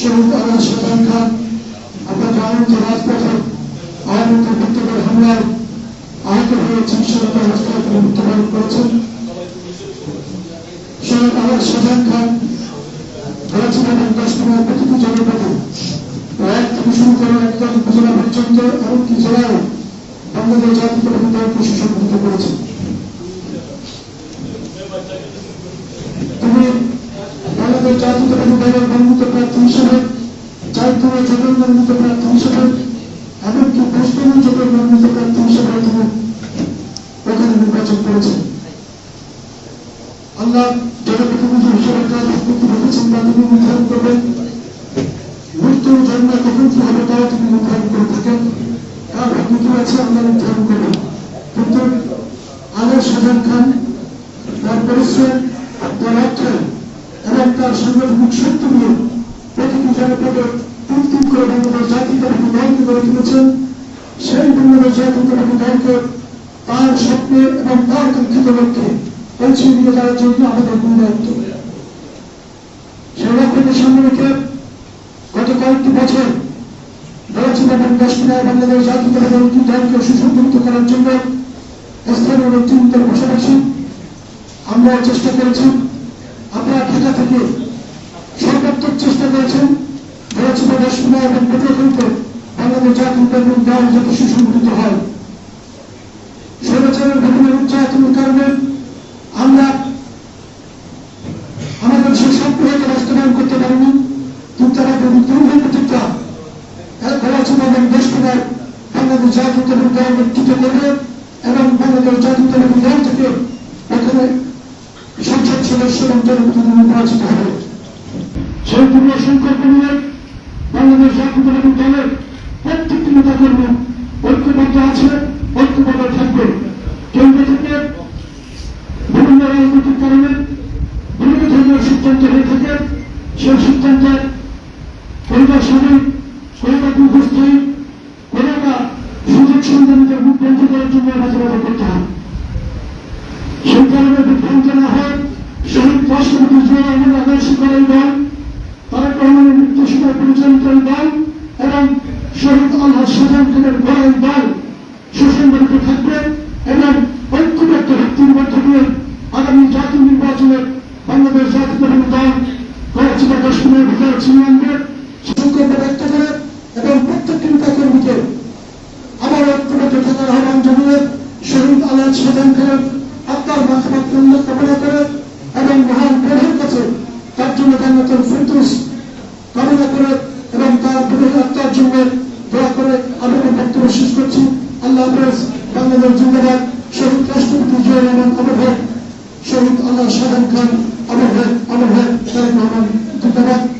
আলা শাহজাহান খান আপনারা জানেন যে রাজপথে আওয়ামী কর্তৃত্বের হামলায় আহত হয়ে চিকিৎসালয় হাসপাতালে তিনি মৃত্যুবরণ করেছেন আলা শাহজাহান খান বলেছিলেন দশ পনেরো প্রতিটি জনপদে এক থেকে শুরু করে একদম উপজেলা পর্যন্ত এমনকি জেলায় বাংলাদেশ দলকে সুসংগঠিত করেছেন বাংলাদেশ জাতীয়তাবাদী মনোনীত প্রার্থী হিসেবে আছে আল্লাহ নির্ধারণ করবেন। কিন্তু খান তার তার সাংগঠনিক শক্তি নিয়ে প্রতিটি জনপদে করে বাংলাদেশ জাতীয়তাবাদী দলকে গড়ে তুলেছেন। সেই বাংলাদেশ জাতীয়তাবাদী দলকে তার স্বপ্নে এবং তার কাঙ্ক্ষিত লক্ষ্যে জন্য আমাদের মূল দায়িত্ব সেই লক্ষ্যকে সামনে রেখে গত কয়েকটি বছর এবং দশমিনায় বাংলাদেশ জাতীয়তাবাদী একটি দলকে সুসংগঠিত করার জন্য স্থানীয় নেতৃত্বের পাশাপাশি আমরা চেষ্টা করেছি আপনারা ঢাকা থেকে সর্বাত্মক চেষ্টা করেছেন বলেছিল দশমিনায় এবং পটুয়াখালীতে বাংলাদেশ জাতীয়তাবাদী দল যাতে সুসংগঠিত হয় স্বৈরাচারের বিভিন্ন নির্যাতনের কারণে আমরা আমাদের সেই সম্পূর্ণ বাস্তবায়ন করতে পারিনি কিন্তু আমাদের দুর্ভোগ প্রতিজ্ঞা বলেছেন এবং দেশকুমার বাংলাদেশ জাতীয়তাবাদী দল নেতৃত্ব করবে এবং বাংলাদেশ জাতীয়তাবাদী দল থেকে এখানে সংসদ সদস্য এবং জনপ্রতিনিধি নির্বাচিত হবে সেই পূর্ণ সংকল্প নিয়ে জাতীয়তাবাদী দলের প্রত্যেকটি নেতাকর্মী ঐক্যবদ্ধ আছে, ঐক্যবদ্ধ থাকবে। কেন্দ্র থেকে বিভিন্ন রাজনৈতিক কারণে বিভিন্ন ধরনের সিদ্ধান্ত হয়ে থাকে। সেই সিদ্ধান্তে কোনটা স্বাধীন কোনটা দীর্ঘস্থায়ী কোনটা সুযোগ সন্ধানীদের মুখ করার জন্য বাজাবাজা করতে হয়। সেই কারণে বিভ্রান্ত না হয়। শহীদ রাষ্ট্রপতি জিয়া রহমান আদর্শ দল তারেক পরিচালিত এই দল এবং শহীদ আল্লাহ শাহজাহান খানের গড়াই দল সুসংগঠিত থাকবে, এবং ঐক্যবদ্ধ ভিত্তির মধ্য দিয়ে আগামী জাতীয় নির্বাচনে বাংলাদেশ জাতীয়তাবাদী দল করাচি বা কাশ্মীরের ভিতরে ছিনিয়ে আনবে। সংকল্প ব্যক্ত করে এবং প্রত্যেকটি নেতাকর্মীকে আবার ঐক্যবদ্ধ থাকার আহ্বান জানিয়ে শহীদ আল্লাহ শাহজাহান খানের আত্মার মাথাবাদ কামনা করে এবং মহান প্রভুর কাছে তার জন্য জান্নাতুল ফিরদৌস কামনা করে এবং তার প্রভুর আত্মার জন্য দোয়া করে আমি বক্তব্য শেষ করছি। আল্লাহ হাফেজ, বাংলাদেশ জিন্দাবাদ। শহীদ রাষ্ট্রপতি জিয়া রহমান অমর হোক। শহীদ আল্লাহ শাহান খান অমর ভাই অমর ভাই তারেক রহমান জিন্দাবাদ